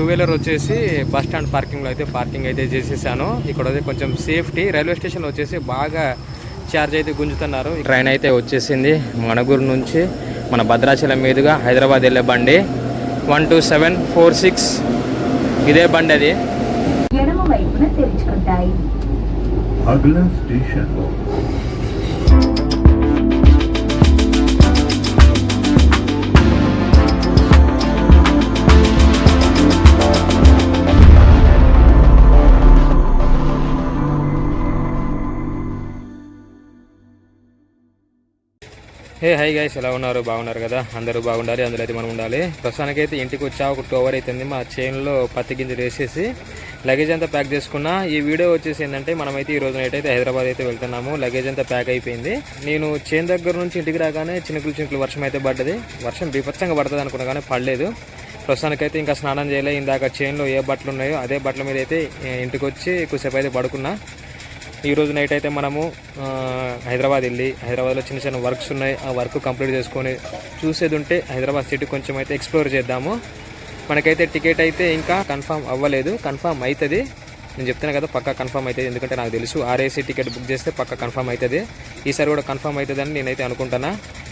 Two wheeler వచ్చేసి bus stand పార్కింగ్లో అయితే పార్కింగ్ అయితే చేసేసాను. ఇక్కడ అయితే కొంచెం సేఫ్టీ రైల్వే స్టేషన్ వచ్చేసి బాగా ఛార్జ్ అయితే గుంజుతున్నారు. ట్రైన్ అయితే వచ్చేసింది మణగూరు నుంచి మన భద్రాచలం మీదుగా హైదరాబాద్ వెళ్ళే బండి. One two seven four six ఇదే బండి అది. హే హై గైస్ ఎలా ఉన్నారు? బాగున్నారు కదా? అందరూ బాగుండాలి అందులో అయితే మనం ఉండాలి. ప్రస్తుతానికి అయితే ఇంటికి వచ్చా ఒక టూ అవర్ అవుతుంది మా చైన్లో పత్తి గింజలు వేసేసి లగేజ్ అంతా ప్యాక్ చేసుకున్నా. ఈ వీడియో వచ్చేసి ఏంటంటే మనమైతే ఈ రోజు నైట్ అయితే హైదరాబాద్ అయితే వెళ్తున్నాము. లగేజ్ అంతా ప్యాక్ అయిపోయింది. నేను చైన్ దగ్గర నుంచి ఇంటికి రాగానే చినుకులు చినుకులు వర్షం అయితే పడ్డది. వర్షం బీభత్సంగా పడుతుంది అనుకున్నా కానీ పడలేదు. ప్రస్తుతానికైతే ఇంకా స్నానం చేయలే. ఇందాక చైన్లో ఏ బట్టలు ఉన్నాయో అదే బట్టల మీద అయితే ఇంటికి వచ్చి కొద్దిసేపు అయితే పడుకున్నా. ఈరోజు నైట్ అయితే మనము హైదరాబాద్ వెళ్ళి హైదరాబాద్లో చిన్న చిన్న వర్క్స్ ఉన్నాయి. ఆ వర్క్ కంప్లీట్ చేసుకొని చూసేది ఉంటే హైదరాబాద్ సిటీ కొంచెం అయితే ఎక్స్ప్లోర్ చేద్దాము. మనకైతే టికెట్ అయితే ఇంకా కన్ఫామ్ అవ్వలేదు. కన్ఫామ్ అవుతుంది నేను చెప్తున్నా కదా పక్కా కన్ఫర్మ్ అవుతుంది ఎందుకంటే నాకు తెలుసు ఆర్ఏసీ టికెట్ బుక్ చేస్తే పక్కా కన్ఫర్మ్ అవుతుంది ఈసారి కూడా కన్ఫర్మ్ అవుతుందని నేనైతే అనుకుంటున్నా.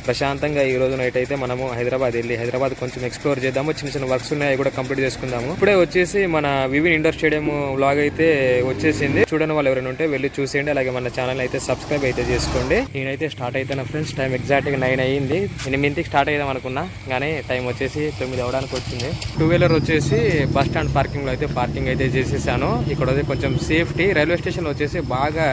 ప్రశాంతంగా ఈ రోజు నైట్ అయితే మనము హైదరాబాద్ వెళ్ళి హైదరాబాద్ కొంచెం ఎక్స్ప్లోర్ చేద్దాము. చిన్న చిన్న వర్క్స్ ఉన్నాయి కూడా కంప్లీట్ చేసుకుందాము. ఇప్పుడే వచ్చేసి మన వివిన్ ఇండోర్ స్టేడియం వ్లాగ్ అయితే వచ్చేసింది. చూడని వాళ్ళు ఎవరైనా ఉంటే వెళ్ళి చూసేయండి. అలాగే మన ఛానల్ అయితే సబ్స్క్రైబ్ అయితే చేసుకోండి. నేనైతే స్టార్ట్ అవుతాను ఫ్రెండ్స్ టైం ఎగ్జాక్ట్గా నైన్ అయ్యింది. ఎనిమిదింటికి స్టార్ట్ అయ్యాం అనుకున్నా కానీ టైం వచ్చేసి తొమ్మిది అవడానికి వచ్చింది. టూ వీలర్ వచ్చేసి బస్ స్టాండ్ పార్కింగ్లో అయితే పార్కింగ్ అయితే చేసేసాను. ఇక్కడ కొంచెం సేఫ్టీ రైల్వే స్టేషన్ వచ్చేసి బాగా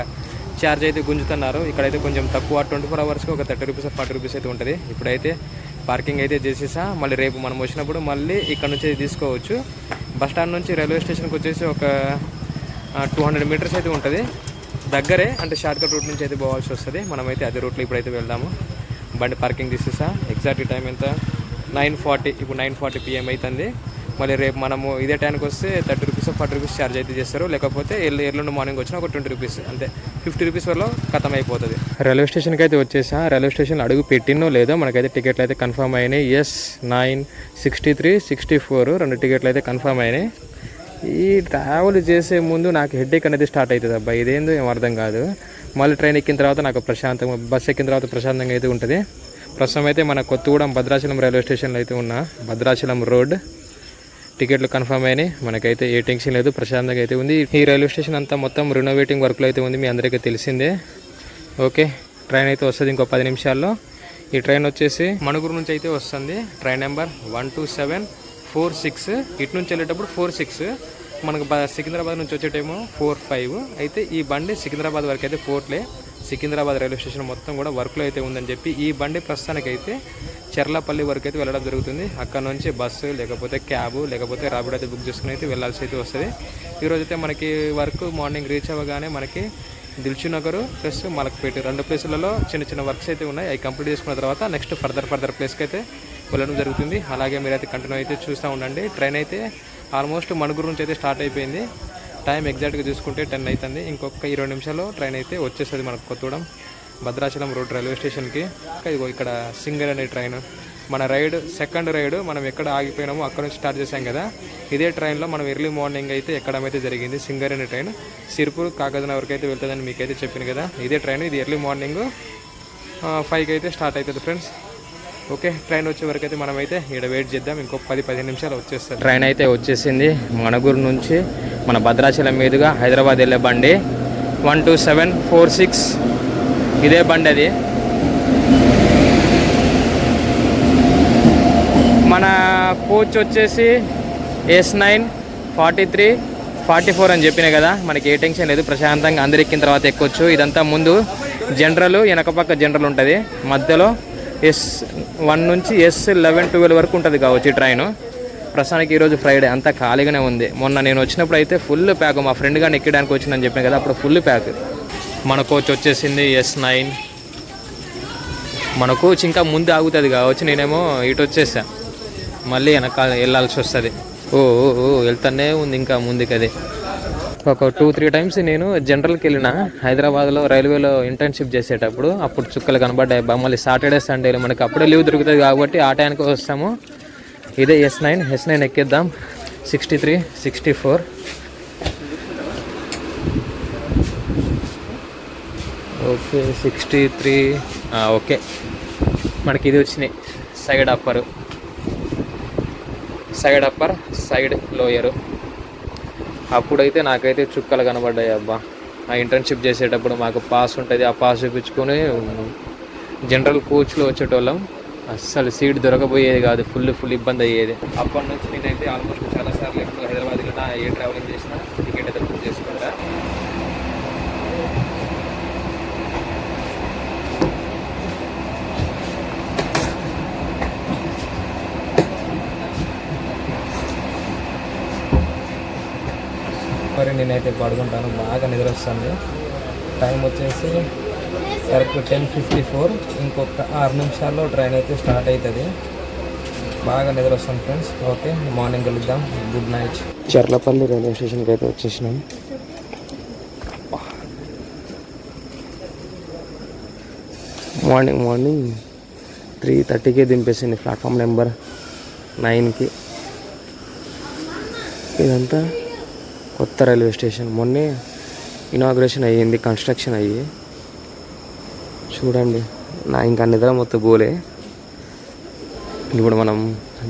ఛార్జ్ అయితే గుంజుతున్నారు. ఇక్కడైతే కొంచెం తక్కువ ట్వంటీ ఫోర్ అవర్స్కి ఒక థర్టీ రూపీస్ ఫార్టీ రూపీస్ అయితే ఉంటుంది. ఇప్పుడైతే పార్కింగ్ అయితే చేసేసా. మళ్ళీ రేపు మనం వచ్చినప్పుడు మళ్ళీ ఇక్కడ నుంచి తీసుకోవచ్చు. బస్ స్టాండ్ నుంచి రైల్వే స్టేషన్కి వచ్చేసి ఒక టూ హండ్రెడ్ మీటర్స్ అయితే ఉంటుంది. దగ్గరే అంటే షార్ట్కట్ రూట్ నుంచి అయితే పోవాల్సి వస్తుంది. మనమైతే అదే రూట్లో ఇప్పుడైతే వెళ్దాము. బండి పార్కింగ్ తీసేసా. ఎగ్జాక్ట్ టైం ఎంత? నైన్ ఫార్టీ ఇప్పుడు నైన్ ఫార్టీ పిఎం అవుతుంది మళ్ళీ రేపు మనము ఇదే టైంకి వస్తే thirty rupees forty rupees charge అయితే చేస్తారు. లేకపోతే ఎల్లు ఎల్లుండి మార్నింగ్ వచ్చిన ఒక ట్వంటీ రూపీస్ అంతే. ఫిఫ్టీ రూపీస్ వల్ల ఖతం అయిపోతుంది రైల్వే స్టేషన్కి అయితే వచ్చేసా. రైల్వే స్టేషన్ అడుగు పెట్టినో లేదో మనకైతే టికెట్లు అయితే కన్ఫర్మ్ అయినాయి. S nine sixty three sixty four రెండు టికెట్లు అయితే కన్ఫర్మ్ అయినాయి. ఈ ట్రావెల్ చేసే ముందు నాకు హెడ్ఏక్ అనేది స్టార్ట్ అవుతుంది అబ్బా. ఇదేందో ఏం అర్థం కాదు. మళ్ళీ ట్రైన్ ఎక్కిన తర్వాత నాకు ప్రశాంతంగా బస్సు ఎక్కిన తర్వాత ప్రశాంతంగా అయితే ఉంటుంది. ప్రస్తుతం అయితే మన కొత్తగూడెం భద్రాచలం రైల్వే స్టేషన్లో అయితే ఉన్నా. భద్రాచలం రోడ్. టికెట్లు కన్ఫర్మ్ అయినాయి. మనకైతే ఏ టెన్షన్ లేదు ప్రశాంతంగా అయితే ఉంది. ఈ రైల్వే స్టేషన్ అంతా మొత్తం రినోవేటింగ్ వర్క్లో అయితే ఉంది మీ అందరికీ తెలిసిందే. ఓకే ట్రైన్ అయితే వస్తుంది ఇంకో పది నిమిషాల్లో. ఈ ట్రైన్ వచ్చేసి మణుగురు నుంచి అయితే వస్తుంది. Train number one two seven four six. ఇటు నుంచి వెళ్ళేటప్పుడు ఫోర్ సిక్స్. మనకు సికింద్రాబాద్ నుంచి వచ్చేటేమో ఫోర్ ఫైవ్. అయితే ఈ బండి సికింద్రాబాద్ వరకు అయితే పోర్ట్లే. సికింద్రాబాద్ రైల్వే స్టేషన్ మొత్తం కూడా వర్క్లో అయితే ఉందని చెప్పి ఈ బండి ప్రస్తుతానికి అయితే చెర్లపల్లి వరకు అయితే వెళ్ళడం జరుగుతుంది. అక్కడ నుంచి బస్సు లేకపోతే క్యాబ్ లేకపోతే రాబిడ్ అయితే బుక్ చేసుకుని అయితే వెళ్ళాల్సి అయితే వస్తుంది. ఈరోజు అయితే మనకి వర్క్ మార్నింగ్ రీచ్ అవ్వగానే మనకి దిల్చు నగర్ ప్లస్ మలక్పేట రెండు ప్లేసులలో చిన్న చిన్న వర్క్స్ అయితే ఉన్నాయి. అవి కంప్లీట్ చేసుకున్న తర్వాత నెక్స్ట్ ఫర్దర్ ఫర్దర్ ప్లేస్కి అయితే వెళ్ళడం జరుగుతుంది. అలాగే మీరైతే కంటిన్యూ అయితే చూస్తూ ఉండండి. ట్రైన్ అయితే ఆల్మోస్ట్ మణుగురు నుంచి అయితే స్టార్ట్ అయిపోయింది. టైం ఎగ్జాక్ట్గా చూసుకుంటే టెన్ అవుతుంది ఇంకొక ఇరవై నిమిషాల్లో ట్రైన్ అయితే వచ్చేస్తుంది మనకు కొత్తగూడెం. భద్రాచలం రోడ్ రైల్వే స్టేషన్కి. ఇదిగో ఇక్కడ సింగర్ అనే ట్రైన్. మన రైడ్ సెకండ్ రైడ్ మనం ఎక్కడ ఆగిపోయినామో అక్కడ నుంచి స్టార్ట్ చేసాం కదా. ఇదే ట్రైన్లో మనం ఎర్లీ మార్నింగ్ అయితే ఎక్కడమైతే జరిగింది సింగర్ అనే ట్రైన్. సిర్పూర్ కాగజనగర్కి అయితే వెళ్తుందని మీకైతే చెప్పాను కదా. ఇదే ట్రైన్ ఇది ఎర్లీ మార్నింగ్ ఫైవ్కి అయితే స్టార్ట్ అవుతుంది ఫ్రెండ్స్. ఓకే ట్రైన్ వచ్చే వరకు అయితే మనం అయితే ఇక్కడ వెయిట్ చేద్దాం. ఇంకో పది పదిహేను నిమిషాలు వచ్చేస్తుంది. ట్రైన్ అయితే వచ్చేసింది మణగూరు నుంచి మన భద్రాచలం మీదుగా హైదరాబాద్ వెళ్ళే బండి. One two seven four six. ఇదే బండి అది. మన కోచ్ వచ్చేసి S nine forty three forty four అని చెప్పిన కదా మనకి ఏ టెన్షన్ లేదు. ప్రశాంతంగా అందరు ఎక్కిన తర్వాత ఎక్కొచ్చు. ఇదంతా ముందు జనరల్ వెనక పక్క జనరల్ ఉంటుంది. మధ్యలో ఎస్ వన్ నుంచి ఎస్ లెవెన్ ట్వెల్వ్ వరకు ఉంటుంది కావచ్చు ఈ ట్రైన్. ప్రస్తుతానికి ఈరోజు ఫ్రైడే అంతా ఖాళీగానే ఉంది. మొన్న నేను వచ్చినప్పుడు అయితే ఫుల్ ప్యాక్ మా ఫ్రెండ్ గాని ఎక్కడానికి వచ్చిందని చెప్పాను కదా అప్పుడు ఫుల్ ప్యాక్ మన కోచ్ వచ్చేసింది ఎస్ నైన్. మన కోచ్ ఇంకా ముందు ఆగుతుంది కావచ్చు నేనేమో ఇటు వచ్చేసా. మళ్ళీ వెనకాల వెళ్ళాల్సి వస్తుంది. ఓ ఓ, ఓ వెళ్తానే ఉంది ఇంకా ముందుకు అది ఒక టూ త్రీ టైమ్స్ నేను జనరల్కి వెళ్ళిన హైదరాబాద్లో రైల్వేలో ఇంటర్న్షిప్ చేసేటప్పుడు అప్పుడు చుక్కలు కనబడ్డాయి. మళ్ళీ సాటర్డే సండేలు మనకి అప్పుడే లీవ్ దొరుకుతుంది కాబట్టి ఆ టైంకి వస్తాము. ఇదే S nine S nine ఎక్కిద్దాం. Sixty three sixty four okay sixty three okay. మనకి ఇది వచ్చినాయి. Side upper side upper side lower అప్పుడైతే నాకైతే చుక్కలు కనబడ్డాయి అబ్బా. ఆ ఇంటర్న్షిప్ చేసేటప్పుడు మాకు పాస్ ఉంటుంది ఆ పాస్ చూపించుకొని జనరల్ కోచ్లో వచ్చేటోళ్ళం. అస్సలు సీట్ దొరకబోయేది కాదు ఫుల్ ఫుల్ ఇబ్బంది అయ్యేది. అప్పటి నుంచి నేనైతే ఆల్మోస్ట్ చాలాసార్లు ఎప్పుడు హైదరాబాద్లో నా ఏ ట్రావెలింగ్ చేసినా టికెట్ అయితే బుక్ చేసుకున్నాను మరి నేనైతే పడుకుంటాను. బాగా నిద్ర వస్తుంది. టైం వచ్చేసి కరెక్ట్ టెన్ ఫిఫ్టీ ఫోర్. ఇంకొక ఆరు నిమిషాల్లో ట్రైన్ అయితే స్టార్ట్ అవుతుంది. బాగా నిద్ర వస్తుంది ఫ్రెండ్స్. ఓకే మార్నింగ్ కలుద్దాం. Good night. చర్లపల్లి రైల్వే స్టేషన్కి అయితే వచ్చేసినాం. మార్నింగ్ మార్నింగ్ త్రీ థర్టీకే దింపేసింది. ప్లాట్ఫామ్ నెంబర్ నైన్కి. ఇదంతా కొత్త రైల్వే స్టేషన్. మొన్నే ఇనాగ్రేషన్ అయ్యింది కన్స్ట్రక్షన్ అయ్యి. చూడండి నా ఇంకా నిద్ర మొత్తం పోలే. ఇప్పుడు మనం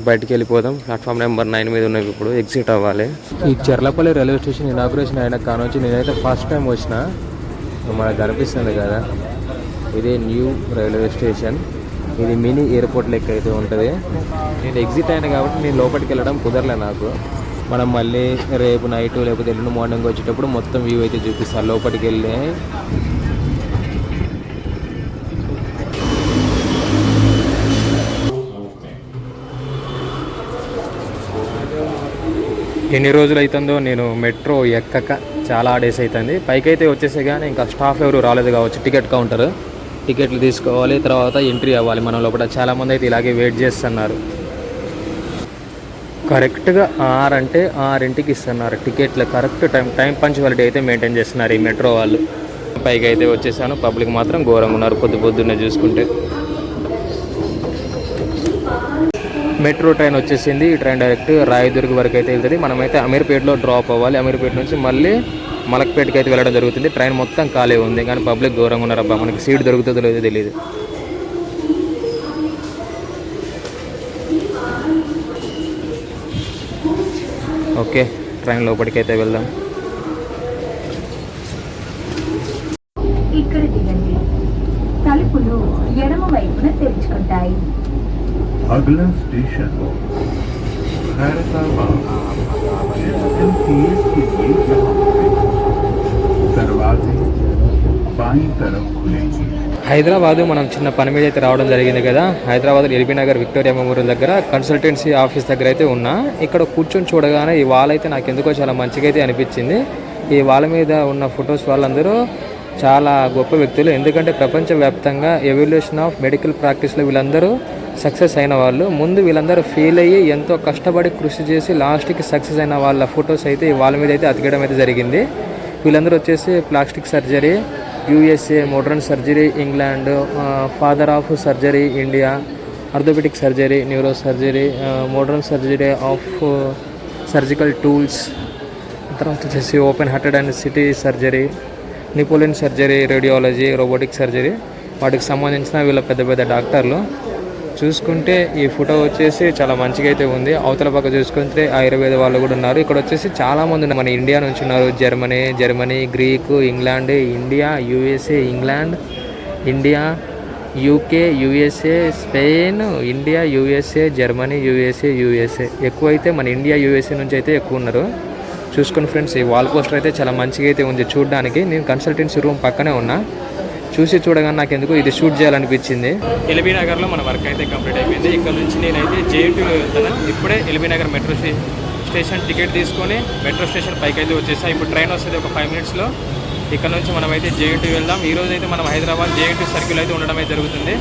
బయటికి వెళ్ళిపోదాం. ప్లాట్ఫామ్ నెంబర్ నైన్ మీద ఉన్నాయి ఇప్పుడు ఎగ్జిట్ అవ్వాలి. ఈ చెర్లపల్లి రైల్వే స్టేషన్ ఇనాగ్రేషన్ అయిన కానుంచి నేనైతే ఫస్ట్ టైం వచ్చిన. మనకు కనిపిస్తుంది కదా ఇదే న్యూ రైల్వే స్టేషన్. ఇది మినీ ఎయిర్పోర్ట్ లెక్క అయితే ఉంటుంది. నేను ఎగ్జిట్ అయినా కాబట్టి నేను లోపలికి వెళ్ళడం కుదరలే నాకు. మనం మళ్ళీ రేపు నైట్ లేకపోతే ఎల్లుండి మార్నింగ్ వచ్చేటప్పుడు మొత్తం వ్యూ అయితే చూపిస్తాను లోపలికి వెళ్ళి. ఎన్ని రోజులు అవుతుందో నేను మెట్రో ఎక్కక చాలా డేస్ అవుతుంది పైకి అయితే వచ్చేసే కానీ ఇంకా స్టాఫ్ ఎవరు రాలేదు కావచ్చు టికెట్ కౌంటర్ టికెట్లు తీసుకోవాలి తర్వాత ఎంట్రీ అవ్వాలి. మనం లోపల చాలామంది అయితే ఇలాగే వెయిట్ చేస్తున్నారు. కరెక్ట్గా ఆరు అంటే ఆరింటికి ఇస్తున్నారు టికెట్లు. కరెక్ట్ టైం టైం పంచువాలిటీ అయితే మెయింటైన్ చేస్తున్నారు ఈ మెట్రో వాళ్ళు. పైకి అయితే వచ్చేసాను పబ్లిక్ మాత్రం ఘోరంగా ఉన్నారు పొద్దు పొద్దున్నే చూసుకుంటే. మెట్రో ట్రైన్ వచ్చేసింది ఈ ట్రైన్ డైరెక్ట్ రాయదుర్గ్ వరకు అయితే వెళ్తుంది. మనమైతే అమీర్పేటలో డ్రాప్ అవ్వాలి. అమీర్పేట నుంచి మళ్ళీ మలక్పేటకి అయితే వెళ్ళడం జరుగుతుంది. ట్రైన్ మొత్తం ఖాళీ ఉంది కానీ పబ్లిక్ ఘోరంగా ఉన్నారు అబ్బా. మనకి సీట్ దొరుకుతుందో లేదో తెలియదు ఓకే ట్రైన్ లోపలికి అయితే వెళ్దాం ఇక్కడ దిగండి తలుపులు ఎడమ వైపున తెరుచుకుంటాయి अगला स्टेशन खैरताबाद एसएमटीएस के लिए यहाँ उतरें। दरवाजे बाईं तरफ खुलेंगे హైదరాబాద్ మనం చిన్న పని మీద అయితే రావడం జరిగింది కదా. హైదరాబాద్ ఎల్బీ నగర్ విక్టోరియా మెమోరియల్ దగ్గర కన్సల్టెన్సీ ఆఫీస్ దగ్గర అయితే ఉన్నా. ఇక్కడ కూర్చొని చూడగానే ఈ వాల్ అయితే నాకు ఎందుకో చాలా మంచిగా అయితే అనిపించింది. ఈ వాల్ మీద ఉన్న ఫొటోస్ వాళ్ళందరూ చాలా గొప్ప వ్యక్తులు. ఎందుకంటే ప్రపంచవ్యాప్తంగా ఎవల్యూషన్ ఆఫ్ మెడికల్ ప్రాక్టీస్లో వీళ్ళందరూ సక్సెస్ అయిన వాళ్ళు. ముందు వీళ్ళందరూ ఫెయిల్ అయ్యి ఎంతో కష్టపడి కృషి చేసి లాస్ట్కి సక్సెస్ అయిన వాళ్ళ ఫొటోస్ అయితే ఈ వాళ్ళ మీద అయితే అతికడం అయితే జరిగింది. వీళ్ళందరూ వచ్చేసి plastic surgery USA modern surgery England father of surgery India orthopaedic surgery neuro surgery modern surgery of surgical tools తర్వాత వచ్చేసి open hearted and city surgery Napoleon surgery radiology robotic surgery వాటికి సంబంధించిన వీళ్ళ పెద్ద పెద్ద డాక్టర్లు. చూసుకుంటే ఈ ఫోటో వచ్చేసి చాలా మంచిగా అయితే ఉంది. అవతల పక్క చూసుకుంటే ఆయుర్వేద వాళ్ళు కూడా ఉన్నారు. ఇక్కడ వచ్చేసి చాలా మంది ఉన్నారు. మన ఇండియా నుంచి ఉన్నారు. Germany Germany Greek England India USA England India UK USA Spain India USA Germany USA USA. ఎక్కువైతే మన ఇండియా యూఎస్ఏ నుంచి అయితే ఎక్కువ ఉన్నారు. చూసుకుని ఫ్రెండ్స్ ఈ వాల్ పోస్టర్ అయితే చాలా మంచిగా అయితే ఉంది చూడడానికి. నేను కన్సల్టెన్సీ రూమ్ పక్కనే ఉన్నా. చూసి చూడగానే నాకు ఎందుకు ఇది షూట్ చేయాలనిపించింది. ఎల్బీ నగర్లో మన వర్క్ అయితే కంప్లీట్ అయిపోయింది. ఇక్కడ నుంచి నేనైతే జేఎన్టీ వెళ్తాను. ఇప్పుడే LB Nagar metro station ticket తీసుకొని మెట్రో స్టేషన్ పైకి అయితే వచ్చేసాం. ఇప్పుడు ట్రైన్ వస్తుంది ఒక ఫైవ్ మినిట్స్లో ఇక్కడ నుంచి మనం అయితే జేఎన్టీ వెళ్దాం. ఈ రోజు అయితే మనం హైదరాబాద్ జేఎన్టీ సర్కిల్ అయితే ఉండడం అయితే జరుగుతుంది.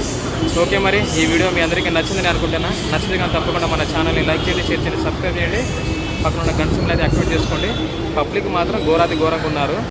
ఓకే మరి ఈ వీడియో మీ అందరికీ నచ్చిందని అనుకుంటున్నా. నచ్చింది కానీ తప్పకుండా మన ఛానల్ని లైక్ చేయండి షేర్ చేయండి సబ్స్క్రైబ్ చేయండి. పక్కన ఉన్న గంట అయితే యాక్టివేట్ చేసుకోండి. పబ్లిక్ మాత్రం ఘోరాతి ఘోరంగా ఉన్నారు.